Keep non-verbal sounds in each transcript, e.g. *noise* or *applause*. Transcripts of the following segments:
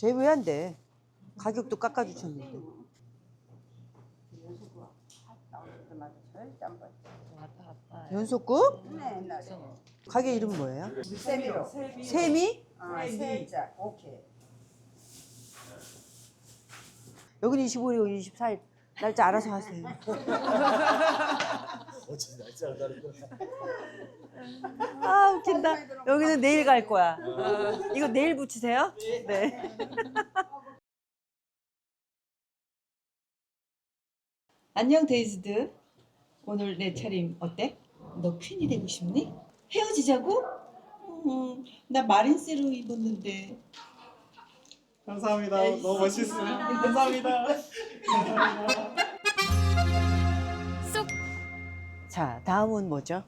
쟤왜안 돼? 가격도 깎아주셨는데. 연속국? 네, 네. 가게 이름 뭐예요? 세미로. 세미? 아, 세자. 오케이. 여기는 25일, 24일. 날짜 알아서 하세요. 어차피 날짜를 다른 거. 아 웃긴다. 여기는 내일 갈 거야. 이거 내일 붙이세요? 네. *laughs* 안녕 데이즈드. 오늘 내 차림 어때? 너 퀸이 되고 싶니? 헤어지자고? 음, 나 마린세로 입었는데. 감사합니다. 너무 멋있어요. 감사합니다. 자 다음은 뭐죠?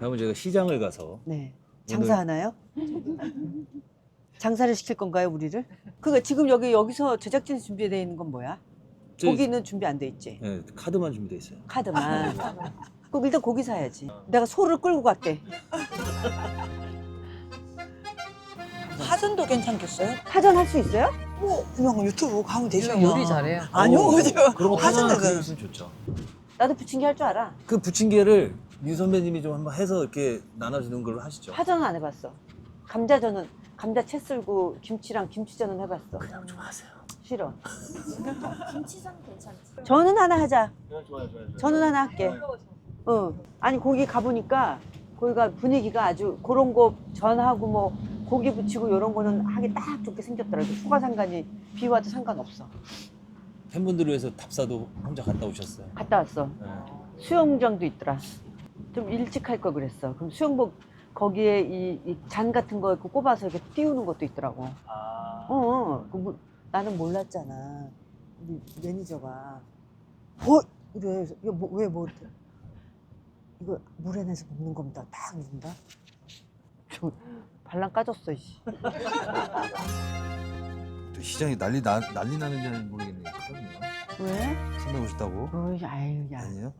다음은 제가 시장을 가서 네. 장사하나요? 장사를 시킬 건가요, 우리를? 그거 지금 여기 여기서 제작진 준비되어 있는 건 뭐야? 저기- 고기는 준비 안 돼 있지. 네, 카드만 준비돼 있어요. 카드만. *laughs* 그럼 일단 고기 사야지. 내가 소를 끌고 갈게. 파전도 괜찮겠어요? 파전 할 수 있어요? 그냥 유튜브 가면 되죠. 요리 잘해요. 아니요, 어, 그죠. 그런 거그 있으면 좋죠. 나도 부침개 할 줄 알아. 그 부침개를 유 선배님이 좀 한번 해서 이렇게 나눠주는 걸로 하시죠. 파전은 안 해봤어. 감자전은 감자 채 썰고 김치랑 김치전은 해봤어. 그냥 좀 하세요. 싫어. *laughs* 김치전 괜찮지? 저는 하나 하자. 좋아요, 좋아요, 좋아요. 저는 하나 할게. 어. 아니 거기 가보니까 거기가 분위기가 아주 그런 거 전하고 뭐 고기 부치고 이런 거는 하기 딱 좋게 생겼더라고. 휴가 상관이 비 와도 상관없어. 팬분들을 위해서 답사도 혼자 갔다 오셨어요. 갔다 왔어. 네. 수영장도 있더라. 좀 일찍 할 걸 그랬어. 그럼 수영복 거기에 이잔 같은 거 이렇게 꼽아서 이렇게 띄우는 것도 있더라고. 아. 어, 어. 그 뭐- 나는 몰랐잖아. 우리 매니저가 뭐 이래 이거 뭐, 왜 뭐, 이렇게 이거 물에 내서 먹는 겁니다. 딱 이런다. 저 발랑 까졌어. 씨. 또 시장이 난리 나 난리 나는지는 모르겠네요. 그럼요. 왜? 선배 오셨다고? 어이, 아유, 야. 아니요.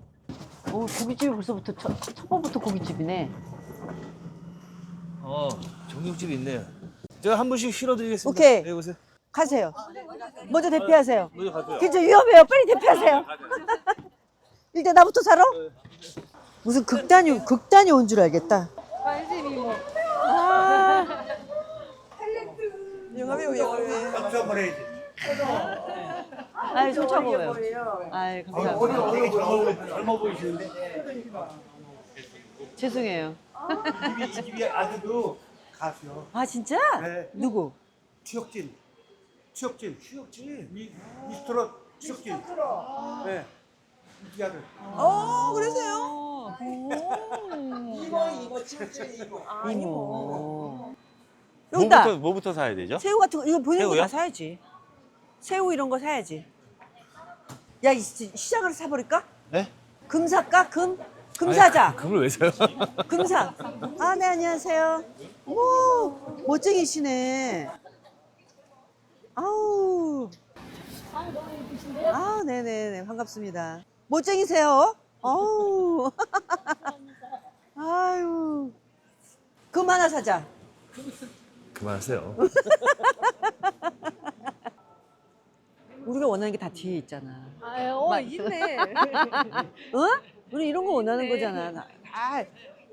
어, 고깃집이 벌써부터 첫, 첫 번부터 고깃집이네. 어, 정육집이 있네요. 제가 한 분씩 실어드리겠습니다. 오케이. 네, 오세요. 가세요. 먼저 대피하세요. 먼저 가세요. 진짜 위험해요. 빨리 대피하세요. 일단 나부터 살아? 무슨 극단이 극단이 온 줄 알겠다. 영화배우, 영화배우. 아이 좋다고요. 아이 감사합니다. 되게 젊어, 젊어 보이시는데 죄송해요. 입이 입이 아주도 가수요. 아 진짜? 네. 누구? 추혁진, 추혁진, 추혁진, 미 미스트롯 추혁진. 네. 이 아들. 어, 그러세요? 이모. 여기다. 뭐부터 뭐부터 사야 되죠? 새우 같은 거 이거 보이는 거 새우요? 다 사야지. 새우 이런 거 사야지. 야 이 시- 시장을 사버릴까? 네? 금 살까? 금? 금 사자. 그걸 왜 사요? *laughs* 금사. 아, 네, 안녕하세요. 오, 멋쟁이시네. 아우. 아, 네네네. 반갑습니다. 멋쟁이세요? 아우. *laughs* 아유. 금 하나 사자. 그만하세요. *laughs* 우리가 원하는 게 다 뒤에 있잖아. 아, 어, 마- 있네. *laughs* 어? 우리 이런 거 원하는 거잖아. 다,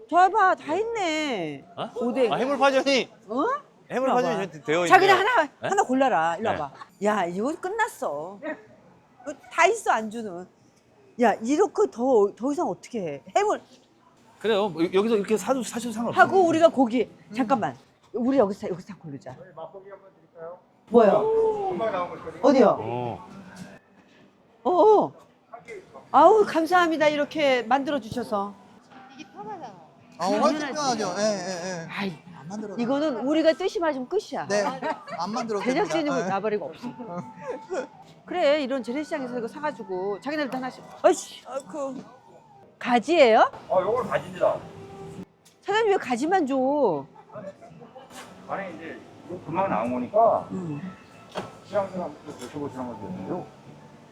다, 봐, 다 있네. 어? 오뎅. 아, 해물파전이 어? 해물파전이 봐봐. 저한테 되어 있네요. 자 그냥 하나 하나 골라라. 일로 네. 와봐. 야 이거 끝났어. 이거 다 있어 안주는. 야 이렇게 더 더 이상 어떻게 해? 해물 그래요. 뭐 여기서 이렇게 사도 사셔도 상관없어요. 하고 우리가 고기 잠깐만. 우리 여기서 여기서 다 고르자. 맛보기 한번 드릴까요? 뭐요? 금방 나온 거거든요. 어디요? 어. 어. 아우 감사합니다 이렇게 만들어 주셔서. 아, 훨씬 편하죠. 예, 예, 예. 아이 안 만들어. 이거는 우리가 뜻이 맞으면 끝이야. 네, 안 만들어. 제작진이 나버리고 없어. *laughs* 그래 이런 재래시장에서 이거 사가지고 자기네들도 하나씩. 어이씨 아이고. 가지예요? 어, 요걸 가집니다. 사장님 왜 가지만 줘? 아니 이제 금방 나온 거니까 음. 시장들 한번 드셔보시는 거죠.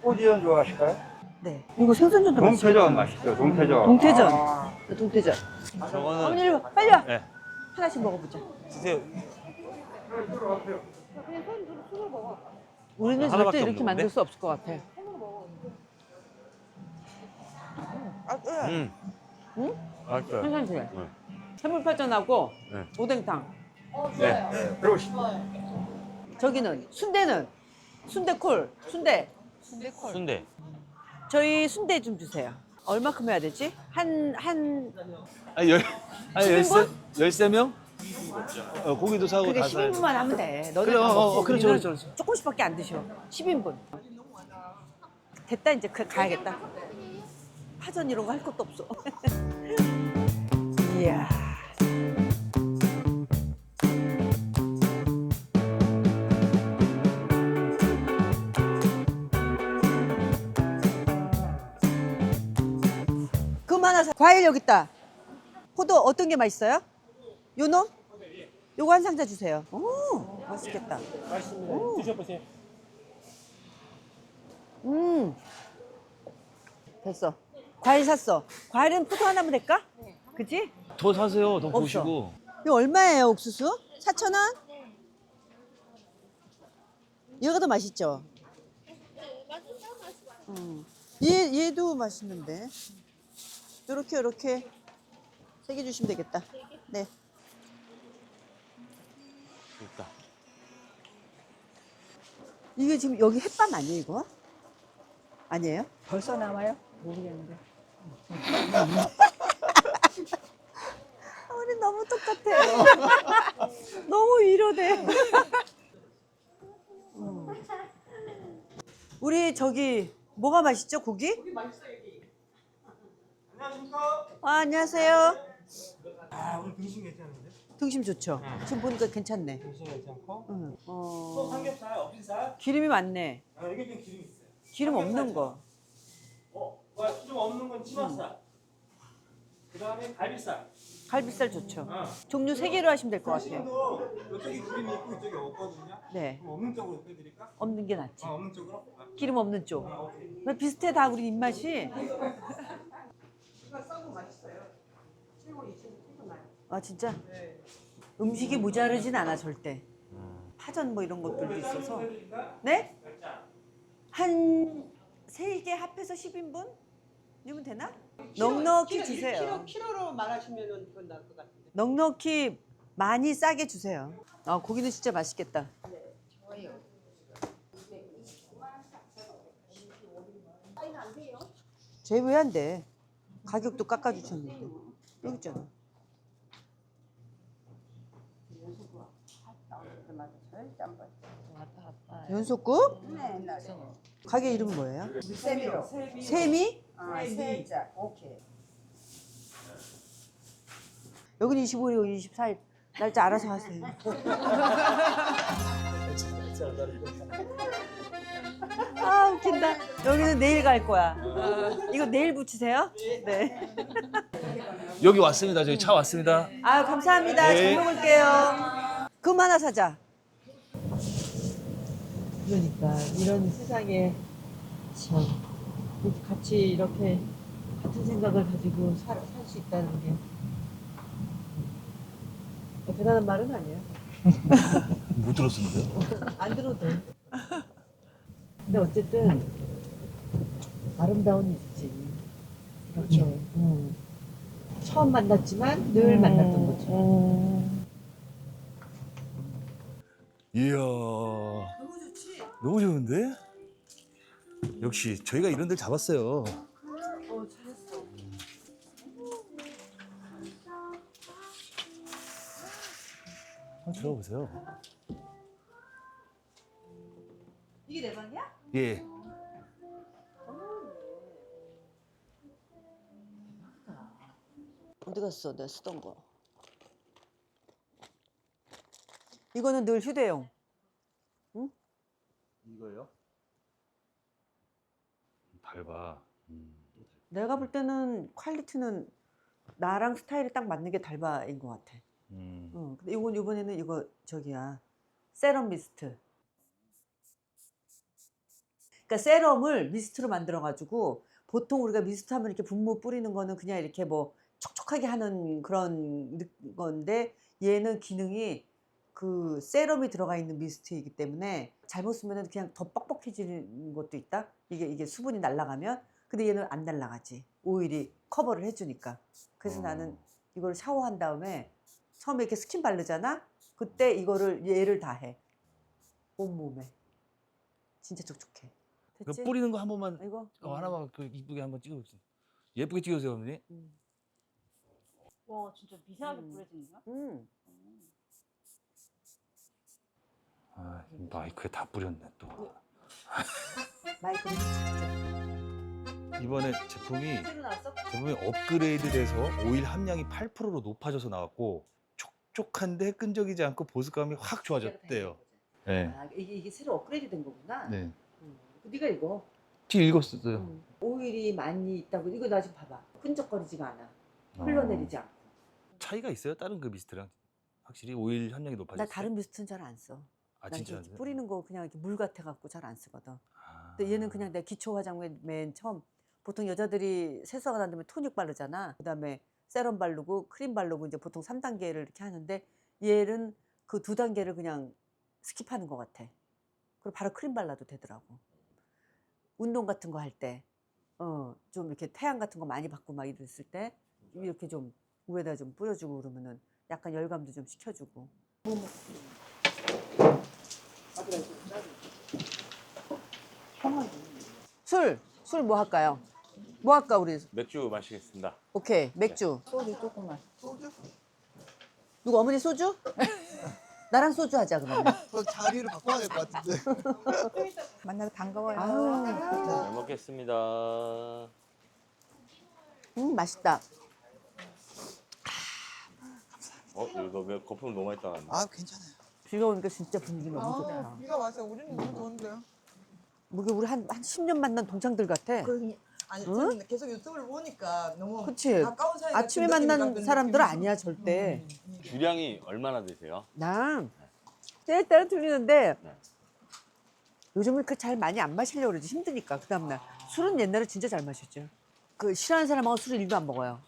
꼬지전 좋아하실까요? 네. 이거 생선전도 동태전 맛있죠. 동태전. 동태전. 아, 동태전. 저거는 어머니 일로 와. 빨리 와. 네. 하나씩 먹어보자. 드세요. 우리는 하나밖에 절대 이렇게 없는 만들 건데? 수 없을 것 같아. 아, 네. 음. 응? 맛있어요. 괜찮지? 네. 해물파전하고 네. 오뎅탕. 네. 들어오시죠. 저기는 순대는 순대콜 순대. 순대. 저희 순대 좀 주세요. 얼마큼 해야 되지? 한 한 아니 열 10인분? 열세 열세 명? 어, 고기도 사고 그게 다 사야지. 10인분만 하면 돼. 너네 그래, 다 어, 먹고 어, 그렇죠, 우리는 그렇죠, 그렇죠. 조금씩밖에 안 드셔. 10인분. 됐다 이제 그 가야겠다. 파전 이런 거 할 것도 없어. *laughs* 이야. 하나 사. 과일 여기 있다. 포도 어떤 게 맛있어요? 요놈? 요거 한 상자 주세요. 오, 맛있겠다. 맛있습니다. 오. 드셔보세요. 음. 됐어. 과일 샀어. 과일은 포도 하나면 될까? 그치? 더 사세요. 더 없어. 보시고. 이거 얼마예요, 옥수수? 4,000원? 얘가 더 맛있죠? 음. 얘, 얘도 맛있는데. 요렇게, 요렇게. 세 개 주시면 되겠다. 네. 있다. 이게 지금 여기 햇반 아니에요, 이거? 아니에요? 벌써 나와요? 모르겠는데. *laughs* 우리 너무 똑같아. *laughs* 너무 위로돼. 음. 우리 저기 뭐가 맛있죠? 고기? 고기 맛있어 여기. 안녕하십니까? 아, 안녕하세요. 아, 오늘 등심 괜찮은데? 등심 좋죠. 지금 보니까 괜찮네. 등심 괜찮고. 응. 또 어, 삼겹살, 어피살. 기름이 많네. 아, 여기 좀 기름 있어요. 기름 없는 거. 어, 와, 좀 없는 건 치맛살. 그 다음에 갈비살. 갈비살 좋죠. 어. 종류 세 개로 하시면 될 것 같아요. 등심도 이쪽에 기름이 있고 이쪽에 없거든요. 네. 그럼 없는 쪽으로 해드릴까? 없는 게 낫지. 아, 없는 쪽으로? 아, 기름 없는 쪽. 아, 오케이. 왜 비슷해 다 우리 입맛이. *laughs* 아 진짜? 음식이 모자르진 않아 절대. 파전 뭐 이런 것들도 있어서. 네? 한 세 개 합해서 10인분? 이면 되나? 넉넉히 주세요. 키로로 말하시면은 그건 나을 것 같은데. 넉넉히 많이 싸게 주세요. 아 고기는 진짜 맛있겠다. 안 돼? 가격도 깎아주셨는데 여기 있잖아. 연속국? 네, 네. 가게 이름 뭐예요? 세미로. 세미? 아, 세자. 오케이. 여기는 25일, 24일 날짜 알아서 하세요. *laughs* 아 웃긴다. 여기는 내일 갈 거야. 이거 내일 붙이세요? 네. 여기 왔습니다. 저기 차 왔습니다. 아 감사합니다. 네. 잘 먹을게요. 금 하나 사자. 그러니까 이런 세상에 참 같이 이렇게 같은 생각을 가지고 살 수 있다는 게 음, 대단한 말은 아니에요. 못 들었습니다. 안 들어도 돼. 근데 어쨌든 아름다운 일이지. 이렇게 음. 처음 만났지만 늘 만났던 것처럼. 이야. 너무 좋지? 너무 좋은데? 역시 저희가 이런 데를 잡았어요. 한번 들어보세요. 예. 어디 갔어? 내가 쓰던 거. 이거는 늘 휴대용. 이거요? 닮아. 내가 볼 때는 퀄리티는 나랑 스타일이 딱 맞는 게 달바인 것 같아. 음. 응. 근데 이건 이번에는 이거 저기야 세럼 미스트. 그러니까 세럼을 미스트로 만들어 가지고 보통 우리가 미스트 하면 이렇게 분무 뿌리는 거는 그냥 이렇게 뭐 촉촉하게 하는 그런 느- 건데 얘는 기능이 그 세럼이 들어가 있는 미스트이기 때문에 잘못 쓰면 그냥 더 뻑뻑해지는 것도 있다. 이게 이게 수분이 날아가면 근데 얘는 안 날아가지. 오일이 커버를 해주니까. 그래서 어. 나는 이걸 샤워한 다음에 처음에 이렇게 스킨 바르잖아. 그때 이거를 얘를 다 해. 온 몸에. 진짜 촉촉해. 그 됐지? 뿌리는 거 한 번만 이거 어, 하나만 그 이쁘게 한번 찍어보세요. 예쁘게 찍으세요, 어머니. 음. 와 진짜 미세하게 음. 뿌려지는 거야? 음. 아, 마이크에 다 뿌렸네 또. *laughs* 마이크를 직접. 이번에 제품이 새로 나왔어? 제품이 업그레이드돼서 오일 함량이 8%로 높아져서 나왔고 촉촉한데 끈적이지 않고 보습감이 확 좋아졌대요. 네. 아, 이게, 이게 새로 업그레이드 된 거구나. 네. 음. 네가 이거. 뒤 읽었어요. 음. 오일이 많이 있다고 이거 나 지금 봐봐. 끈적거리지가 않아. 흘러내리지 않고. 차이가 있어요? 다른 그 미스트랑 확실히 오일 함량이 높아졌어요. 나 다른 미스트는 잘 안 써. 아난 진짜 이렇게 뿌리는 거 그냥 이렇게 물 같아 갖고 잘 안 쓰거든. 아. 근데 얘는 그냥 내 기초 화장품 맨 처음 보통 여자들이 세수하고 난 다음에 토닉 바르잖아. 그다음에 세럼 바르고 크림 바르고 이제 보통 3단계를 이렇게 하는데 얘는 그 두 단계를 그냥 스킵하는 것 같아. 그리고 바로 크림 발라도 되더라고. 운동 같은 거 할 때, 어, 좀 이렇게 태양 같은 거 많이 받고 막 이랬을 때 이렇게 좀 위에다 좀 뿌려주고 그러면은 약간 열감도 좀 식혀주고. 술, 술 뭐 할까요? 뭐 할까 우리? 맥주 마시겠습니다. 오케이 맥주. 소주 조금만. 누구 어머니 소주? *laughs* 나랑 소주 하자 그러면. *laughs* 그 자리를 바꿔야 될 것 같은데. *laughs* 만나서 반가워요. 아우, 잘 먹겠습니다. 음 맛있다. 어, 이거 왜 거품 너무 많이 따랐네. 아 괜찮아요. 비가 오니까 진짜 분위기 너무 좋다. 비가 와서 우리는 너무 좋은데요. 이게 우리 한, 한 10년 만난 동창들 같아. 아니 응? 저는 계속 유튜브를 보니까 너무 그치? 가까운 사이 아침에 만난 사람들 아니야 절대. 주량이 얼마나 되세요? 난 때에 따라 틀리는데 네. 요즘은 그 잘 많이 안 마시려고 그러지 힘드니까 그 다음날 술은 옛날에 진짜 잘 마셨죠. 그 싫어하는 사람하고 술을 일도 안 먹어요.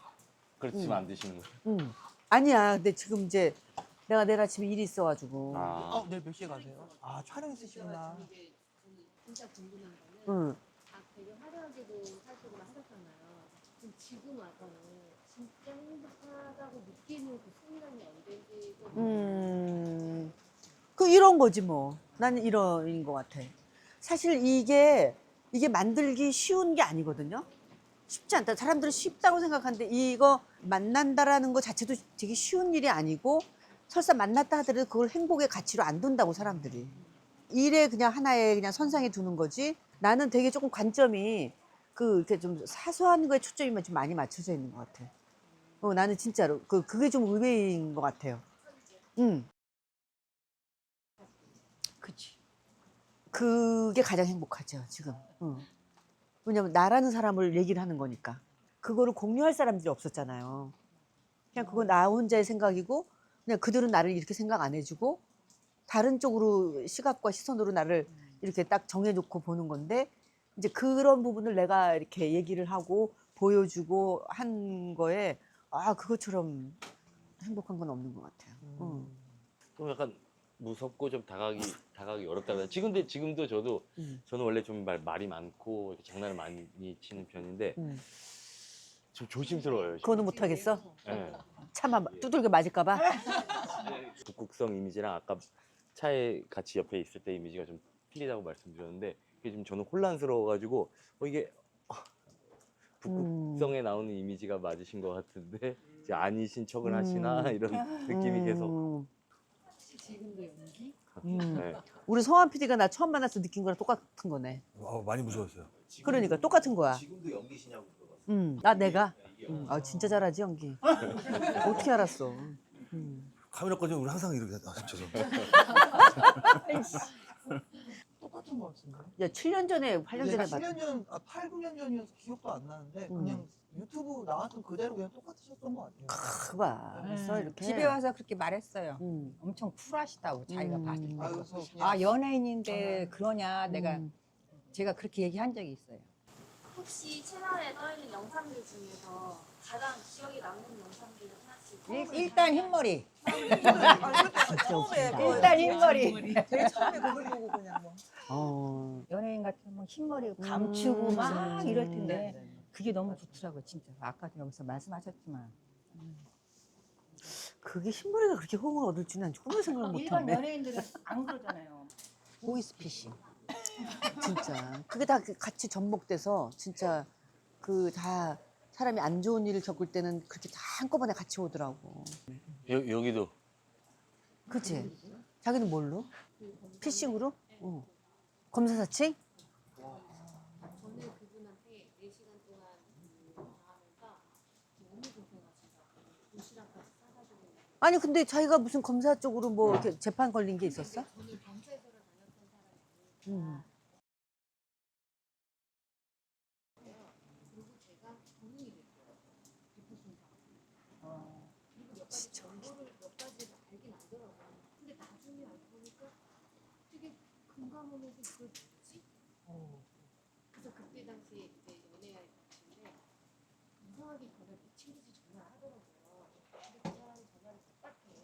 그렇지만 안 드시는 거예요? 응. 아니야. 근데 지금 이제 내가 내일 아침에 일이 있어가지고. 아, 어 내일 몇 시에 가세요? 아 촬영 있으시구나. 진짜 궁금한 거는 응. 아 되게 화려하게도 사시고 막 하셨잖아요. 지금 지금 와서는 진짜 행복하다고 느끼는 그 순간이 언제인지 좀 음. 그 이런 거지 뭐. 나는 이런 것 같아. 사실 이게 이게 만들기 쉬운 게 아니거든요. 쉽지 않다. 사람들은 쉽다고 생각하는데 이거 만난다라는 거 자체도 되게 쉬운 일이 아니고 설사 만났다 하더라도 그걸 행복의 가치로 안 둔다고 사람들이. 일에 그냥 하나의 그냥 선상에 두는 거지. 나는 되게 조금 관점이 그 이렇게 좀 사소한 거에 초점이 좀 많이 맞춰져 있는 것 같아. 어, 나는 진짜로 그 그게 좀 의외인 것 같아요. 응. 그치. 그게 가장 행복하죠 지금. 응. 왜냐면 나라는 사람을 얘기를 하는 거니까. 그거를 공유할 사람들이 없었잖아요. 그냥 그거 나 혼자의 생각이고 그냥 그들은 나를 이렇게 생각 안 해주고 다른 쪽으로 시각과 시선으로 나를 이렇게 딱 정해놓고 보는 건데 이제 그런 부분을 내가 이렇게 얘기를 하고 보여주고 한 거에 아 그것처럼 행복한 건 없는 것 같아요. 응. 좀 약간 무섭고 좀 다가기 다가기 어렵다. 지금도 지금도 저도 음. 저는 원래 좀 말, 말이 많고 이렇게 장난을 많이 치는 편인데 음. 좀 조심스러워요. 지금. 그거는 못하겠어? 예. 차마 두들겨 맞을까봐? 북극성 이미지랑 아까 차에 같이 옆에 있을 때 이미지가 좀 틀리다고 말씀드렸는데 이게 지금 저는 혼란스러워가지고 어 이게 어, 북극 성에 나오는 이미지가 맞으신 것 같은데 이제 아니신 척을 하시나 음. *laughs* 이런 느낌이 계속 음. 지금도 연기? 음. 네. 우리 성환 PD가 나 처음 만나서 느낀 거랑 똑같은 거네. 와, 많이 무서웠어요. 그러니까 똑같은 거야. 지금도 연기시냐고 물어봤어요. 음. 아 내가. 음. 아 진짜 잘하지 연기. *laughs* 어떻게 알았어? 음. 카메라 꺼지면 우리 항상 이렇게 *laughs* 아, 죄송합니다. 똑같은 것 같은데. 야 7년 전에 8년 전에 봤. 7년 전, 아, 8, 9년 전이어서 기억도 안 나는데 음. 그냥 유튜브 나왔던 그대로 그냥 똑같으셨던 것 같아요. 그봐. 그래서 이렇게. 집에 와서 그렇게 말했어요. 음. 엄청 쿨하시다고 자기가 음. 봤을 때. 아, 그래서 그냥 아 연예인인데 그러냐 내가 음. 제가 그렇게 얘기한 적이 있어요. 혹시 채널에 떠 있는 영상들 중에서 가장 기억에 남는 영상들 일, 일단 흰머리. 처음에 그 일단 흰머리. 제일 처음에 그걸 보고 그냥 뭐. 어. 연예인 같으면 흰머리 감추고 음. 막 이럴 텐데 네, 네. 그게 너무 좋더라고요, 진짜. 아까도 여기서 말씀하셨지만. 그게 흰머리가 그렇게 호응을 얻을 줄은 꿈에 생각을 일반 못하네. 연예인들은 안 그러잖아요. 보이스피싱. 진짜. 그게 다 같이 접목돼서 진짜 그 다 사람이 안 좋은 일을 겪을 때는 그렇게 다 한꺼번에 같이 오더라고. 여, 여기도 그치? 자기는 뭘로? 피싱으로? 어. 검사 사칭? 저는 그분한테 4시간 동안 하면서 너무 고생하시다고 도시락까지 싸가지고 아니 근데 자기가 무슨 검사 쪽으로 뭐 이렇게 재판 걸린 게 있었어? 저는 경찰서를 다녔던 사람이니까 음. 그리고 제가 본인이 됐어요. 리포트가. 그리고 몇 가지 정보를 몇 가지를 알긴 알더라고요. 근데 나중에 알고 보니까 되게 금감원에서 이걸 줬지? 그래서 그때 당시에 이제 연애할 때인데 이상하게 전화를 미친 듯이 전화를 하더라고요. 근데 그 사람이 전화를 답답해요.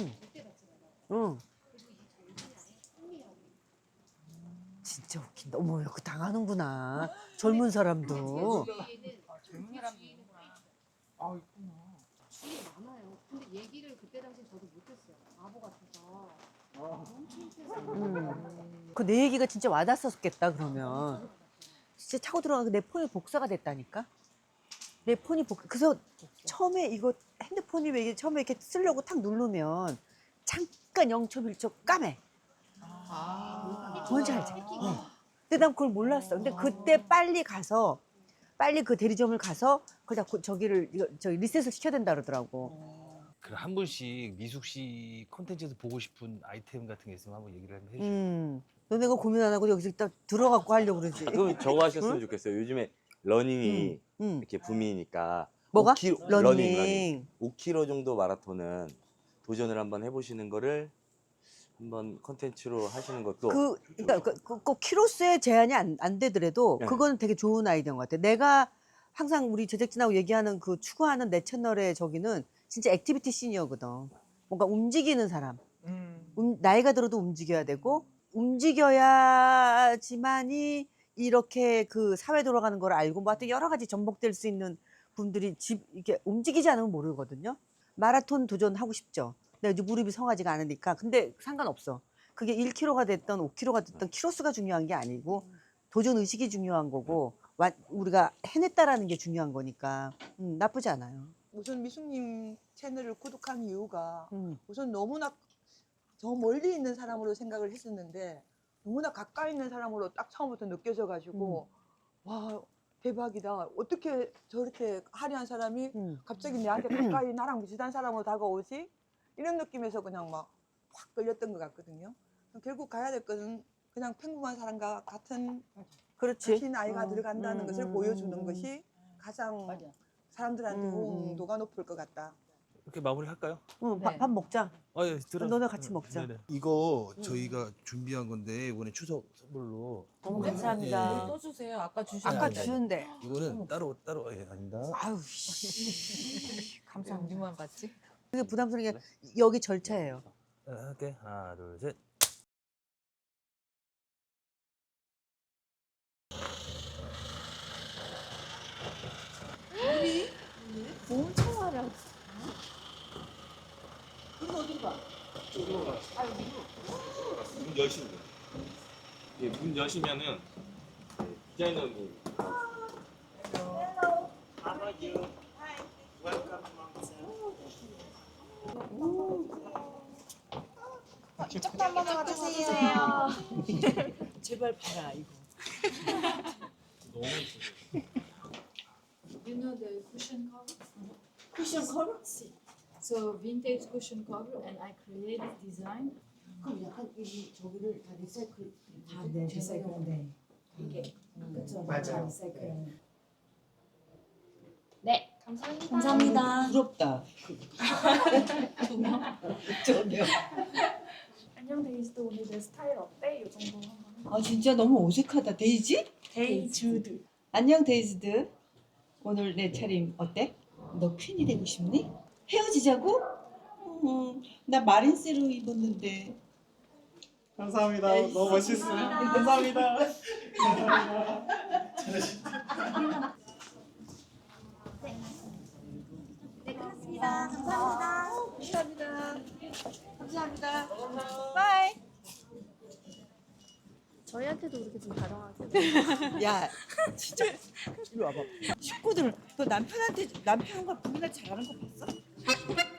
응. 진짜 웃긴다. 어머, 그 당하는구나. 젊은 사람도. 주위에는 젊은 사람이 아, 있구나. 주위에 많아요. 근데 얘기를 그때 당시 저도 못했어요. 바보 같아서. 엄청 세상에. 음. 그 내 얘기가 진짜 와닿았었겠다 그러면. 진짜 차고 들어가서 내 폰이 복사가 됐다니까. 내 폰이 복. 그래서 처음에 이거 핸드폰이 왜 이게 처음에 이렇게 쓰려고 탁 누르면 잠깐 0.1초 까매. 뭔지 알지? 어. 근데 난 그걸 몰랐어. 근데 그때 빨리 가서 빨리 그 대리점을 가서 그다 저기를 이거 저기 리셋을 시켜야 된다 그러더라고. 그럼 한 분씩 미숙 씨 콘텐츠에서 보고 싶은 아이템 같은 게 있으면 한번 얘기를 한번 해주세요. 음. 너네가 고민 안 하고 여기서 딱 들어갖고 하려고 그러지. 아, 그럼 저거 하셨으면 좋겠어요. 요즘에 러닝이 응. 이렇게 붐이니까 뭐가? 5km, 러닝. 러닝, 러닝. 5km 정도 마라톤은 도전을 한번 해보시는 거를 한번 컨텐츠로 하시는 것도 그, 그러니까 그, 그, 꼭 키로수의 제한이 안, 안 되더라도 네. 그거는 되게 좋은 아이디어인 것 같아. 내가 항상 우리 제작진하고 얘기하는 그 추구하는 내 채널의 저기는 진짜 액티비티 시니어거든. 뭔가 움직이는 사람. 음. 음, 나이가 들어도 움직여야 되고 움직여야지만이 이렇게 그 사회 돌아가는 걸 알고 뭐 하여튼 여러 가지 전복될 수 있는 분들이 집 이렇게 움직이지 않으면 모르거든요. 마라톤 도전하고 싶죠. 근데 이제 무릎이 성하지가 않으니까 근데 상관없어. 그게 1kg가 됐던 5kg가 됐던 키로수가 중요한 게 아니고 도전 의식이 중요한 거고 와- 우리가 해냈다라는 게 중요한 거니까 음, 나쁘지 않아요. 우선 미숙님 채널을 구독한 이유가 음. 우선 너무나 저 멀리 있는 사람으로 생각을 했었는데 너무나 가까이 있는 사람으로 딱 처음부터 느껴져가지고 와 대박이다. 어떻게 저렇게 화려한 사람이 음. 갑자기 내한테 가까이 *clears throat* 나랑 비슷한 사람으로 다가오지? 이런 느낌에서 그냥 막 확 끌렸던 것 같거든요. 결국 가야 될 것은 그냥 평범한 사람과 같은 그렇지. 같은 나이가 어. 들어간다는 음, 것을 음, 보여주는 음, 음. 것이 가장 맞아. 사람들한테 음, 음. 호응도가 높을 것 같다. 이렇게 마무리 할까요? 응, 밥, 네. 밥 먹자. 아, 예, 들어. 너네 같이 먹자. 네네. 이거 저희가 준비한 건데 이번에 추석 선물로 너무 네. 감사합니다. 또 주세요. 아까 주셨는데. 아까 네. 주는데. 이거는 따로 따로 예, 아닙니다. 아유, 씨. *laughs* 감사합니다. 우리만 받지? 그게 부담스러운 게 여기 절차예요. 자, 할게 하나, 둘, 셋. 문 여시면 돼요. 예, 문 여시면은 네, 디자이너님 이쪽도 한 번만 와주세요. 제발 봐라 이거. 너무. You know the cushion cover? 쿠션 커버? So vintage cushion cover and I created design. 그럼 약간 이 저기를 다 리사이클 다 네, 리사이클 네. 이게 그렇죠. 맞아요. 리사이클. 네, 감사합니다. 감사합니다. 부럽다. *laughs* 조명. 전혀. 안녕 데이지도 오늘 내 스타일 어때? 이 정도 한번. 아 진짜 너무 어색하다. 데이지? 데이주드. 안녕 데이지드. 오늘 내 차림 어때? 너 퀸이 되고 싶니? 헤어지자고? 음, 나 마린세로 입었는데. 감사합니다. 너무 멋있어요. 감사합니다. 네, 끝났습니다. 감사합니다. 감사합니다. 감사합니다. 바이. 저희한테도 그렇게 좀 다정하게. *laughs* 야, 진짜 이리 와봐. 식구들 너 남편한테 남편과 부인한테 잘하는 거 봤어? Thank you.